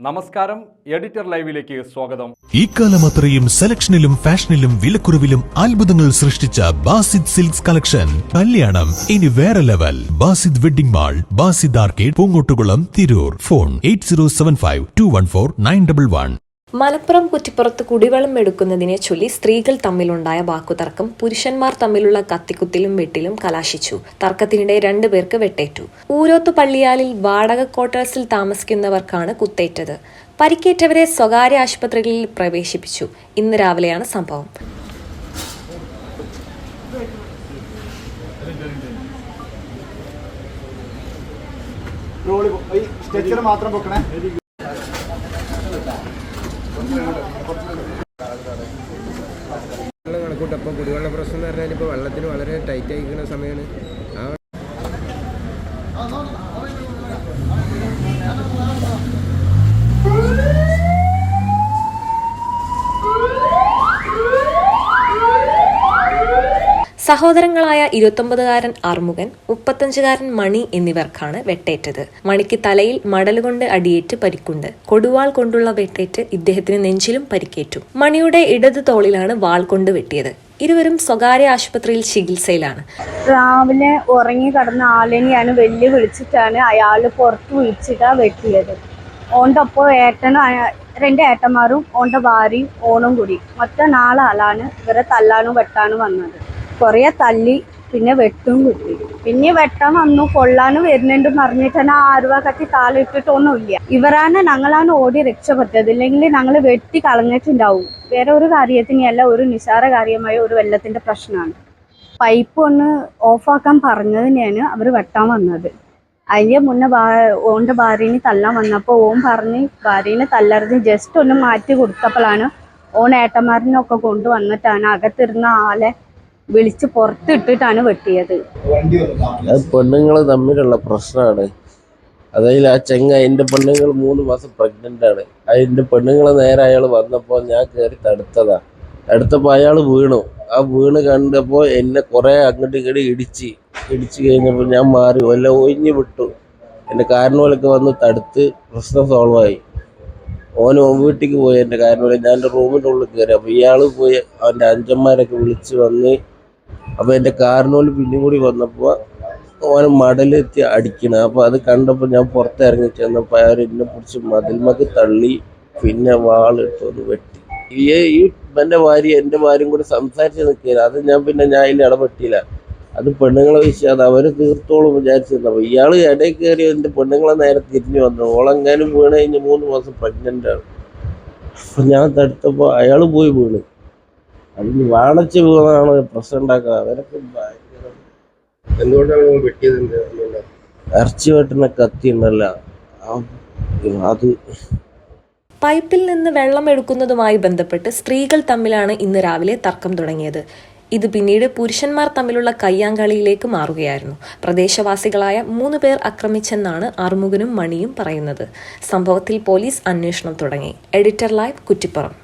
നമസ്കാരം എഡിറ്റർ ലൈവിലേക്ക് സ്വാഗതം. ഇക്കാലം അത്രയും സെലക്ഷനിലും ഫാഷനിലും വിലക്കുറവിലും അത്ഭുതങ്ങൾ സൃഷ്ടിച്ച ബാസിദ് സിൽക്സ് കളക്ഷൻ. കല്യാണം ഇനി വേറെ level. Basid wedding mall Basid arcade Poongottukulam Tirur. Phone eight Malappuram കുറ്റിപ്പുറത്ത് കുടിവെള്ളം എടുക്കുന്നതിനെ ചൊല്ലി സ്ത്രീകൾ തമ്മിലുണ്ടായ വാക്കുതർക്കം പുരുഷന്മാർ തമ്മിലുള്ള കത്തിക്കുത്തിലും വെട്ടിലും കലാശിച്ചു. തർക്കത്തിനിടെ രണ്ടുപേർക്ക് വെട്ടേറ്റു. ഊരോത്ത് പള്ളിയാലിൽ വാടക ക്വാർട്ടേഴ്സിൽ താമസിക്കുന്നവർക്കാണ് കുത്തേറ്റത്. പരിക്കേറ്റവരെ സ്വകാര്യ ആശുപത്രികളിൽ പ്രവേശിപ്പിച്ചു. ഇന്ന് രാവിലെയാണ് സംഭവം. മാത്രം വെള്ളം കണക്കൂട്ട് അപ്പോൾ കുടിവെള്ള പ്രശ്നം എന്ന് പറഞ്ഞാൽ ഇപ്പോൾ വെള്ളത്തിന് വളരെ ടൈറ്റ് ആയിരിക്കുന്ന സമയമാണ് ആ സഹോദരങ്ങളായ ഇരുപത്തൊമ്പതുകാരൻ ആർമുകൻ മുപ്പത്തഞ്ചുകാരൻ മണി എന്നിവർക്കാണ് വെട്ടേറ്റത്. മണിക്ക് തലയിൽ മടലുകൊണ്ട് അടിയേറ്റ് പരിക്കുണ്ട്. കൊടുവാൾ കൊണ്ടുള്ള വെട്ടേറ്റ് ഇദ്ദേഹത്തിന് നെഞ്ചിലും പരിക്കേറ്റു. മണിയുടെ ഇടത് തോളിലാണ് വാൾ കൊണ്ട് വെട്ടിയത്. ഇരുവരും സ്വകാര്യ ആശുപത്രിയിൽ ചികിത്സയിലാണ്. രാവിലെ ഉറങ്ങി കിടന്ന ആളിനെയാണ് വെല്ലു വിളിച്ചിട്ടാണ് അയാൾ പുറത്ത് വിളിച്ചിട്ടാ വെട്ടിയത്. ഓണ്ടപ്പോ ഒപ്പം ഏട്ടനും രണ്ട് ഏട്ടന്മാരും ഓന്റെ ഭാര്യയും ഓണും കൂടി. മൊത്തം നാലാളാണ് ഇവരെ തല്ലാനും വെട്ടാനും വന്നത്. കുറേ തല്ലി പിന്നെ വെട്ടും കിട്ടി പിന്നെ വെട്ടാൻ വന്നു കൊള്ളാനും വരുന്നുണ്ട് പറഞ്ഞിട്ട് തന്നെ ആരുവ കത്തി താളിട്ടിട്ടൊന്നുമില്ല. ഇവരാണ് ഞങ്ങളാണ് ഓടി രക്ഷപ്പെട്ടത്. ഇല്ലെങ്കിൽ ഞങ്ങൾ വെട്ടി കളഞ്ഞിട്ടുണ്ടാവും. വേറെ ഒരു കാര്യത്തിനല്ല ഒരു നിസാര കാര്യമായ ഒരു വെള്ളത്തിന്റെ പ്രശ്നമാണ്. പൈപ്പ് ഒന്ന് ഓഫാക്കാൻ പറഞ്ഞതിനെയാണ് അവർ വെട്ടാൻ വന്നത്. അതിന്റെ മുന്നേ ഭാ ഓന്റെ ഭാര്യനെ തല്ലാൻ വന്നപ്പോൾ ഓൻ പറഞ്ഞ് ഭാര്യനെ തല്ലറിഞ്ഞ് ജസ്റ്റ് ഒന്ന് മാറ്റി കൊടുത്തപ്പോഴാണ് ഓൺ ഏട്ടന്മാരനൊക്കെ കൊണ്ടുവന്നിട്ടാണ് അകത്തിരുന്ന ആളെ വിളിച്ച് പുറത്തിട്ടിട്ടാണ് വെട്ടിയത്. അത് പെണ്ണുങ്ങൾ തമ്മിലുള്ള പ്രശ്നമാണ് അതായത് ആ ചെങ്ങ എന്റെ പെണ്ണുങ്ങൾ മൂന്ന് മാസം പ്രഗ്നന്റ് ആണ്. അതിന്റെ പെണ്ണുങ്ങൾ നേരെ അയാൾ വന്നപ്പോൾ ഞാൻ കയറി തടുത്തതാ. അടുത്തപ്പോൾ അയാൾ വീണു. ആ വീണ് കണ്ടപ്പോൾ എന്നെ കുറേ അങ്ങോട്ട് ഇങ്ങോട്ട് ഇടിച്ച് ഇടിച്ച് കഴിഞ്ഞപ്പോൾ ഞാൻ മാറി വല്ല ഒഴിഞ്ഞു വിട്ടു. എന്റെ കാരണവലൊക്കെ വന്ന് തടുത്ത് പ്രശ്നം സോൾവ് ആയി. ഓന് വീട്ടിലേക്ക് പോയി എന്റെ കാരണവല. ഞാൻ എന്റെ റൂമിന്റെ ഉള്ളിൽ കയറി അപ്പോൾ ഇയാൾ പോയി അവന്റെ അഞ്ചന്മാരൊക്കെ വിളിച്ച് വന്ന് അപ്പോൾ എന്റെ കാറിനോട് പിന്നും കൂടി വന്നപ്പോൾ ഓൻ മടലെത്തി അടിക്കണം. അപ്പോൾ അത് കണ്ടപ്പോൾ ഞാൻ പുറത്തിറങ്ങി ചെന്നപ്പോൾ അയാൾ എന്നെ പിടിച്ച് മതിൽമക്ക് തള്ളി പിന്നെ വാളിട്ട് ഒന്ന് വെട്ടി. ഈ എന്റെ ഭാര്യ എന്റെ ഭാര്യയും കൂടി സംസാരിച്ച് നിൽക്കില്ല അത് ഞാൻ പിന്നെ ഞാൻ അതിൽ ഇടപെട്ടില്ല. അത് പെണ്ണുങ്ങളെ വിഷയം. അത് അവർ തീർത്തോളം വിചാരിച്ചിരുന്നപ്പോൾ ഇയാൾ ഇടയിൽ കയറി എന്റെ പെണ്ണുങ്ങളെ നേരെ തിരിഞ്ഞു വന്നു. ഓളെങ്ങാനും വീണ് കഴിഞ്ഞ് മൂന്ന് മാസം പ്രഗ്നന്റ് ആണ്. അപ്പം ഞാൻ തടുത്തപ്പോൾ അയാൾ പോയി വീണ്. അതിന് വാണച്ച് പോകുന്നതാണ് പ്രശ്നം ഉണ്ടാക്കുക അവരൊക്കെ എന്തുകൊണ്ടാണ് ഇറച്ചി വെട്ടുന്ന കത്തി ഉണ്ടല്ലോ. ആ- അത് പൈപ്പിൽ നിന്ന് വെള്ളം എടുക്കുന്നതുമായി ബന്ധപ്പെട്ട് സ്ത്രീകൾ തമ്മിലാണ് ഇന്ന് രാവിലെ തർക്കം തുടങ്ങിയത്. ഇത് പിന്നീട് പുരുഷന്മാർ തമ്മിലുള്ള കയ്യാങ്കളിയിലേക്ക് മാറുകയായിരുന്നു. പ്രദേശവാസികളായ മൂന്ന് പേർ ആക്രമിച്ചെന്നാണ് അറുമുഖനും മണിയും പറയുന്നത്. സംഭവത്തിൽ പോലീസ് അന്വേഷണം തുടങ്ങി. Editor live Kuttippuram.